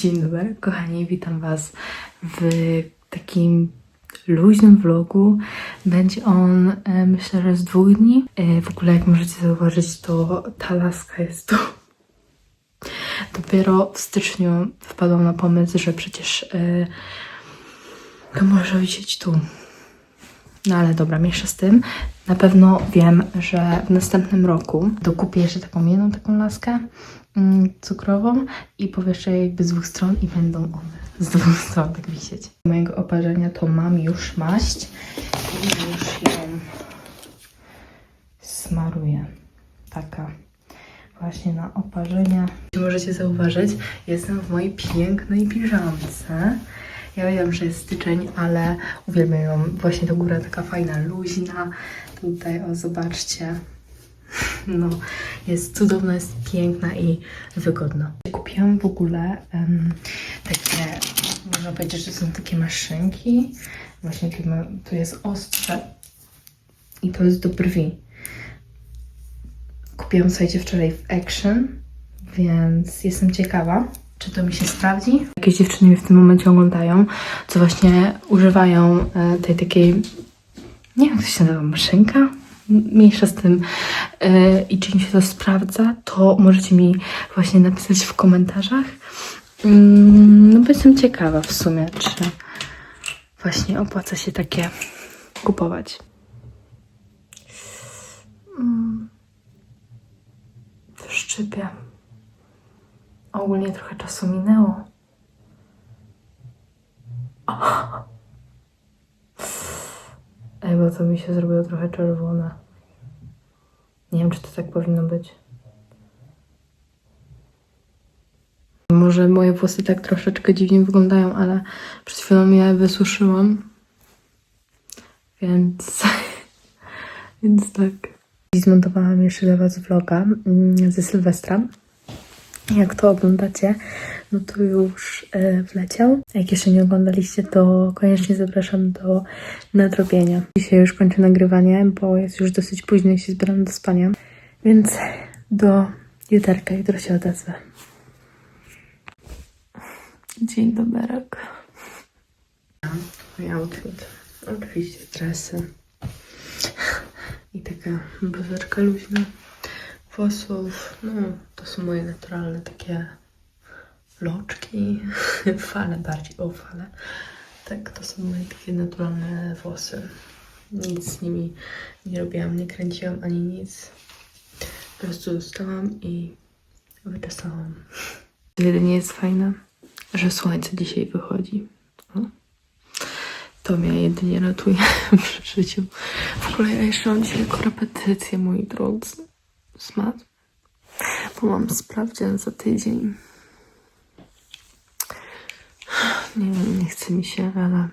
Dzień dobry, kochani, witam Was w takim luźnym vlogu. Będzie on, e, myślę, że z dwóch dni. E, w ogóle, jak możecie zauważyć, to ta laska jest tu. Dopiero w styczniu wpadłam na pomysł, że przecież e, to może wisieć tu. No ale dobra, mniejsza z tym. Na pewno wiem, że w następnym roku dokupię jeszcze taką jedną taką laskę mm, cukrową i powieszczę je jakby z dwóch stron i będą one z dwóch stron tak wisieć. Mojego oparzenia to mam już maść i już ją smaruję. Taka właśnie na oparzenia. Możecie zauważyć, jestem w mojej pięknej piżamce. Ja wiem, że jest styczeń, ale uwielbiam ją. Właśnie ta góra taka fajna, luźna. Tutaj, o, zobaczcie. No, jest cudowna, jest piękna i wygodna. Kupiłam w ogóle em, takie, można powiedzieć, że są takie maszynki. Właśnie tu jest ostrze i to jest do brwi. Kupiłam, słuchajcie, wczoraj w Action, więc jestem ciekawa, czy to mi się sprawdzi. Jakieś dziewczyny mnie w tym momencie oglądają, co właśnie używają e, tej takiej, nie wiem jak to się nazywa, maszynka? Mniejsza z tym. E, I czy mi się to sprawdza, to możecie mi właśnie napisać w komentarzach. Mm, No bo jestem ciekawa w sumie, czy właśnie opłaca się takie kupować. Mm. Szczypie. Ogólnie trochę czasu minęło. Ej, bo to mi się zrobiło trochę czerwone. Nie wiem, czy to tak powinno być. Może moje włosy tak troszeczkę dziwnie wyglądają, ale przed chwilą je wysuszyłam. Więc... Więc tak. Zmontowałam jeszcze dla Was vloga mm, ze Sylwestra. Jak to oglądacie, no to już e, wleciał. Jak jeszcze nie oglądaliście, to koniecznie zapraszam do nadrobienia. Dzisiaj już kończę nagrywanie, bo jest już dosyć późno i się zbieram do spania. Więc do jutarka, jutro się odezwę. Dzień doberek. Mój outfit. Oczywiście dresy. I taka bluzeczka luźna. Włosów, no to są moje naturalne takie loczki. fale bardziej, o fale. Tak, to są moje takie naturalne włosy. Nic z nimi nie robiłam, nie kręciłam ani nic. Po prostu dostałam i wyczesałam. Jedynie jest fajne, że słońce dzisiaj wychodzi. To mnie jedynie ratuje przy życiu. W ogóle ja jeszcze mam dzisiaj korepetycję, moi drodzy. Z mat. Bo mam sprawdzian za tydzień. Nie wiem, nie chce mi się, ale...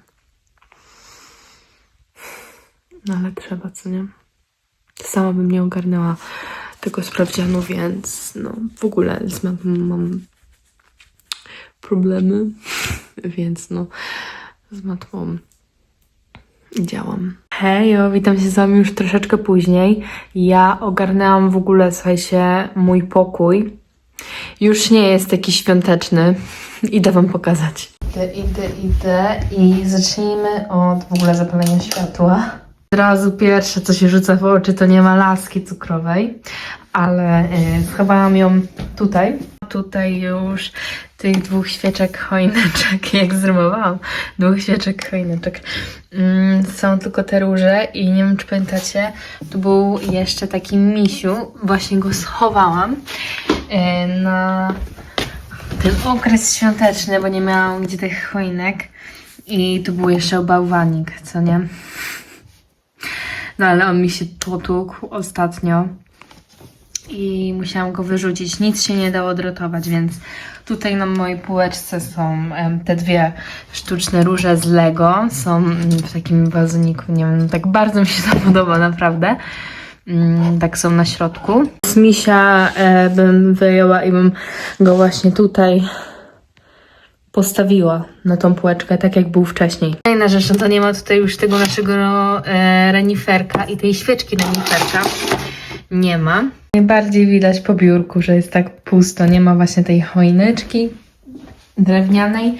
No ale trzeba, co nie? Sama bym nie ogarnęła tego sprawdzianu, więc no w ogóle z matmą mam problemy, więc no z matmą działam. Hejo, witam się z wami już troszeczkę później. Ja ogarnęłam w ogóle, słuchajcie, mój pokój. Już nie jest taki świąteczny. Idę wam pokazać. Idę, idę, idę i zacznijmy od w ogóle zapalenia światła. Od razu pierwsze, co się rzuca w oczy, to nie ma laski cukrowej, ale y, schowałam ją tutaj. Tutaj już tych dwóch świeczek choineczek, jak zrymowałam, dwóch świeczek choineczek. Mm, są tylko te róże i nie wiem, czy pamiętacie, tu był jeszcze taki misiu, właśnie go schowałam y, na ten okres świąteczny, bo nie miałam gdzie tych choinek i tu był jeszcze bałwanik, co nie? No ale on mi się potłukł ostatnio i musiałam go wyrzucić. Nic się nie dało odratować, więc tutaj na mojej półeczce są te dwie sztuczne róże z Lego. Są w takim wazoniku, nie wiem, tak bardzo mi się to podoba, naprawdę. Mm, tak są na środku. Z misia e, bym wyjęła i bym go właśnie tutaj postawiła na tą półeczkę, tak jak był wcześniej. Kolejna rzecz, no to nie ma tutaj już tego naszego e, reniferka i tej świeczki reniferka. Nie ma. Najbardziej widać po biurku, że jest tak pusto, nie ma właśnie tej choineczki. drewnianej.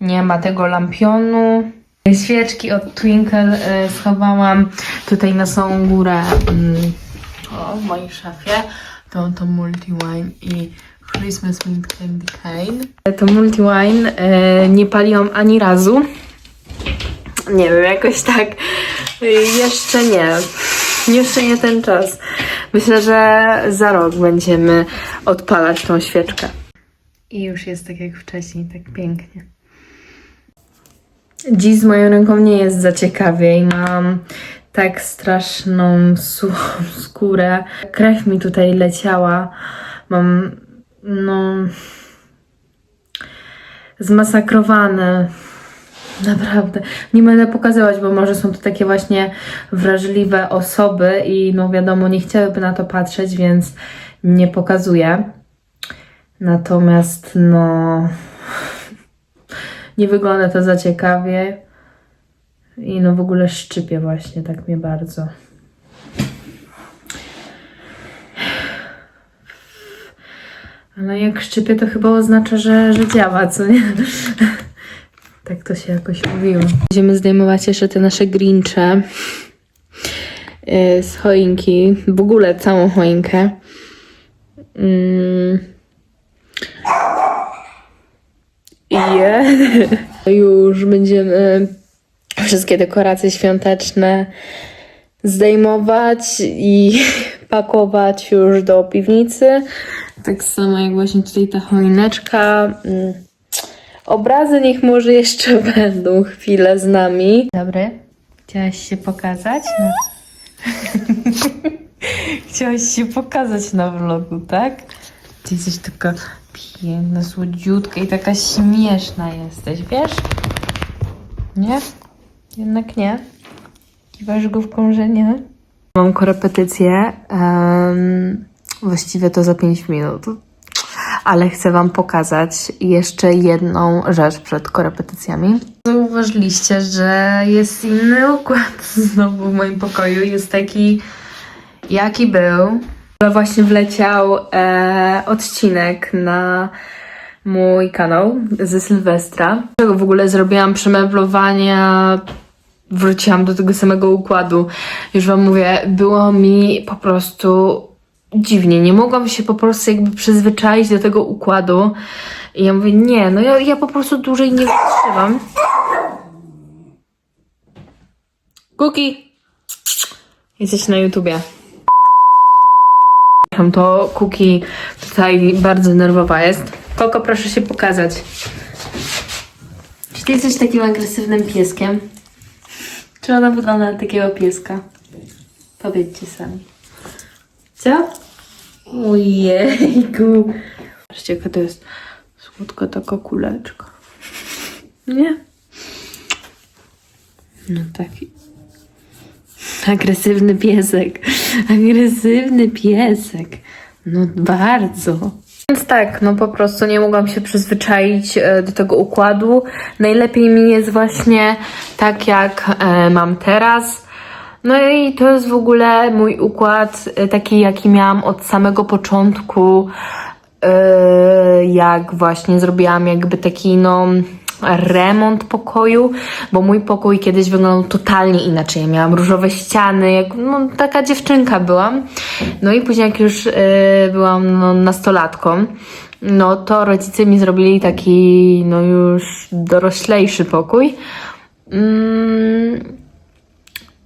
Nie ma tego lampionu. Świeczki od Twinkle e, schowałam tutaj na samą górę mm, o, w mojej szafie. To, to Multiwine i Christmas Mint Candy Cane. To Multiwine e, nie paliłam ani razu. Nie wiem, jakoś tak jeszcze nie. Jeszcze nie ten czas. Myślę, że za rok będziemy odpalać tą świeczkę. I już jest tak jak wcześniej, tak pięknie. Dziś z moją ręką nie jest za ciekawie i mam tak straszną suchą skórę. Krew mi tutaj leciała. Mam, no, zmasakrowane. Naprawdę. Nie będę pokazywać, bo może są to takie właśnie wrażliwe osoby i no wiadomo, nie chciałyby na to patrzeć, więc nie pokazuję. Natomiast no nie wygląda to za ciekawie i no w ogóle szczypie właśnie tak mnie bardzo. Ale jak szczypie, to chyba oznacza, że, że działa, co nie? Tak to się jakoś mówiło. Będziemy zdejmować jeszcze te nasze grincze yy, z choinki. W ogóle całą choinkę. Mm. Je. już będziemy wszystkie dekoracje świąteczne zdejmować i pakować już do piwnicy. Tak samo jak właśnie tutaj ta choineczka. Mm. Obrazy niech może jeszcze będą chwilę z nami. Dobry. Chciałaś się pokazać? No. Chciałaś się pokazać na vlogu, tak? Ty jesteś taka piękna, słodziutka i taka śmieszna jesteś, wiesz? Nie? Jednak nie. Kiwasz główką, że nie? Mam korepetycję. em, właściwie to za 5 minut. Ale chcę Wam pokazać jeszcze jedną rzecz przed korepetycjami. Zauważyliście, że jest inny układ znowu w moim pokoju. Jest taki, jaki był. Ale właśnie wleciał e, odcinek na mój kanał ze Sylwestra. W ogóle zrobiłam przemeblowania, wróciłam do tego samego układu. Już Wam mówię, było mi po prostu dziwnie. Nie mogłam się po prostu jakby przyzwyczaić do tego układu. I ja mówię, nie, no ja, ja po prostu dłużej nie wytrzymam. Kuki! Jesteś na YouTubie. To Kuki tutaj bardzo nerwowa jest. Koko, proszę się pokazać. Czy ty jesteś takim agresywnym pieskiem? Czy ona wygląda na takiego pieska? Powiedzcie sami. Co? Ojejku. Patrzcie, jaka to jest słodka taka kuleczka. Nie? No taki agresywny piesek. Agresywny piesek. No bardzo. Więc tak, no po prostu nie mogłam się przyzwyczaić e, do tego układu. Najlepiej mi jest właśnie tak, jak e, mam teraz. No i to jest w ogóle mój układ e, taki, jaki miałam od samego początku, jak właśnie zrobiłam jakby taki no remont pokoju, bo mój pokój kiedyś wyglądał totalnie inaczej. Ja miałam różowe ściany, jak no, taka dziewczynka byłam. No i później jak już e, byłam no, nastolatką, no to rodzice mi zrobili taki no już doroślejszy pokój. Mm,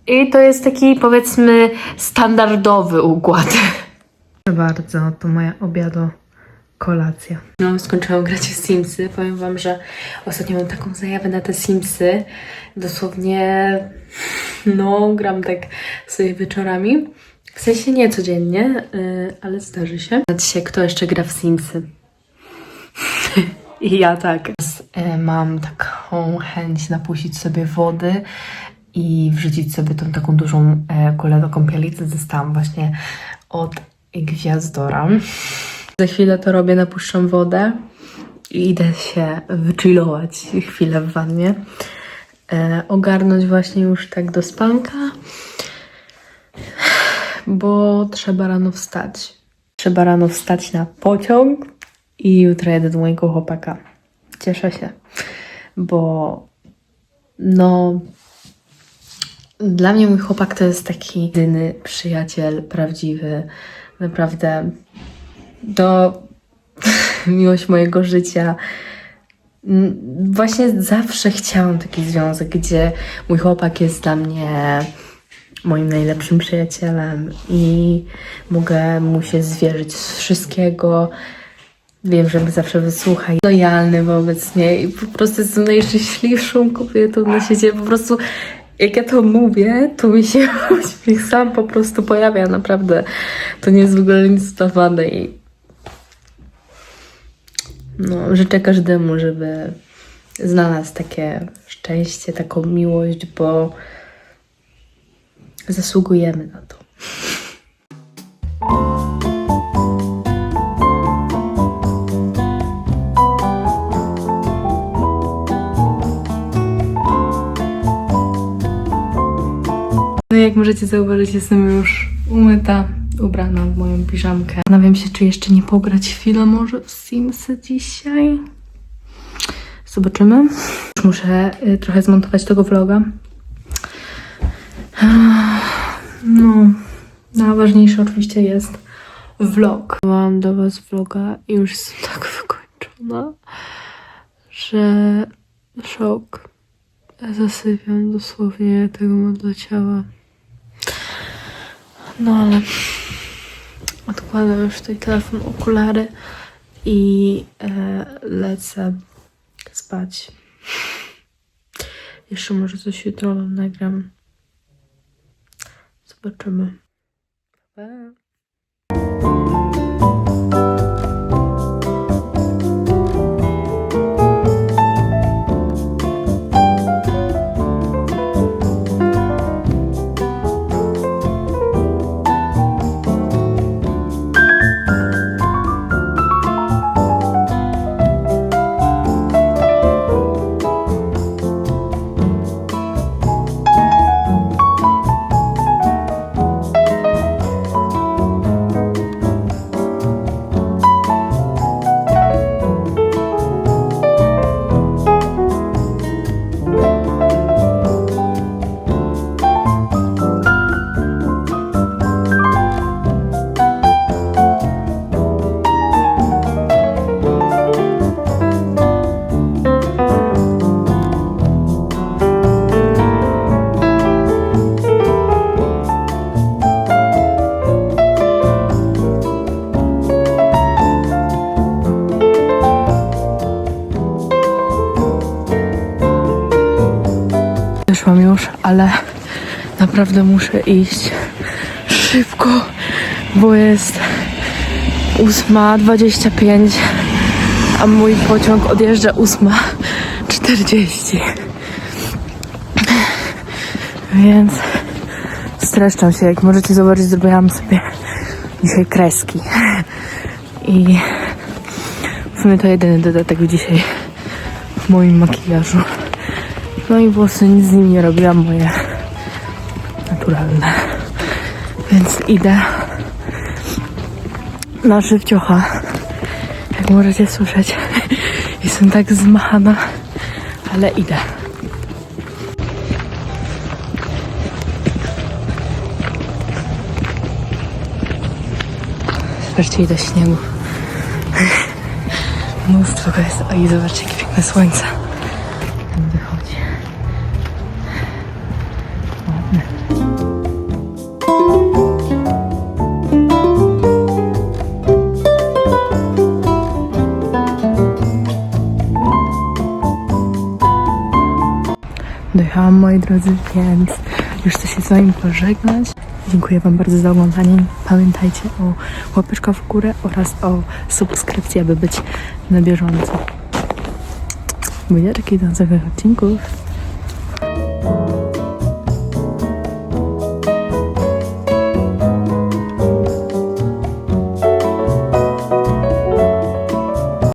i to jest taki, powiedzmy, standardowy układ. Proszę bardzo, to moja obiado kolacja. No, skończyłam grać w Simsy. Powiem Wam, że ostatnio mam taką zajawę na te Simsy. Dosłownie, no, gram tak sobie wieczorami. W sensie nie codziennie, yy, ale zdarzy się. Patrzcie, kto jeszcze gra w Simsy. I ja tak. E, Mam taką chęć napuścić sobie wody i wrzucić sobie tą taką dużą e, kulę do kąpieli, co dostałam właśnie od Gwiazdora. Za chwilę to robię, napuszczam wodę i idę się wychillować chwilę w wannie. E, ogarnąć właśnie już tak do spanka, bo trzeba rano wstać. Trzeba rano wstać na pociąg i jutro jedę do mojego chłopaka. Cieszę się, bo no dla mnie mój chłopak to jest taki jedyny przyjaciel, prawdziwy, naprawdę to miłość mojego życia. Mm, Właśnie zawsze chciałam taki związek, gdzie mój chłopak jest dla mnie moim najlepszym przyjacielem i mogę mu się zwierzyć z wszystkiego. Wiem, że mnie zawsze wysłucha i lojalny wobec mnie i po prostu jestem najszczęśliwszą kobietą na świecie. Po prostu jak ja to mówię, to mi się uśmiech sam po prostu pojawia, naprawdę. To nie jest w ogóle nic udawane i no, życzę każdemu, żeby znalazł takie szczęście, taką miłość, bo zasługujemy na to. No jak możecie zauważyć, jestem już umyta, ubrana w moją piżamkę. Zastanawiam się, czy jeszcze nie pograć chwilę może w Simsy dzisiaj. Zobaczymy. Już muszę y, trochę zmontować tego vloga. No, najważniejsze oczywiście jest vlog. Mam do Was vloga i już jestem tak wykończona, że szok. Zasypiam dosłownie tego modla ciała. No ale odkładam już tutaj telefon, okulary i e, lecę spać. Jeszcze może coś jutro nagram. Zobaczymy. Pa. Ale naprawdę muszę iść szybko, bo jest 8.25, a mój pociąg odjeżdża 8.40. Więc streszczam się, jak możecie zobaczyć, zrobiłam sobie dzisiaj kreski. I w sumie to jedyny dodatek dzisiaj w moim makijażu. No i włosy nic z nim nie robiłam, moje naturalne. Więc idę na szybciocha. Jak możecie słyszeć, jestem tak zmachana, ale idę. Zobaczcie ile śniegu. Mnóstwo go jest. O i zobaczcie jakie piękne słońce. Dojechałam moi drodzy, więc już chcę się z wami pożegnać. Dziękuję wam bardzo za oglądanie. Pamiętajcie o łapeczkach w górę oraz o subskrypcji, aby być na bieżąco. Buziaczki do następnych odcinków.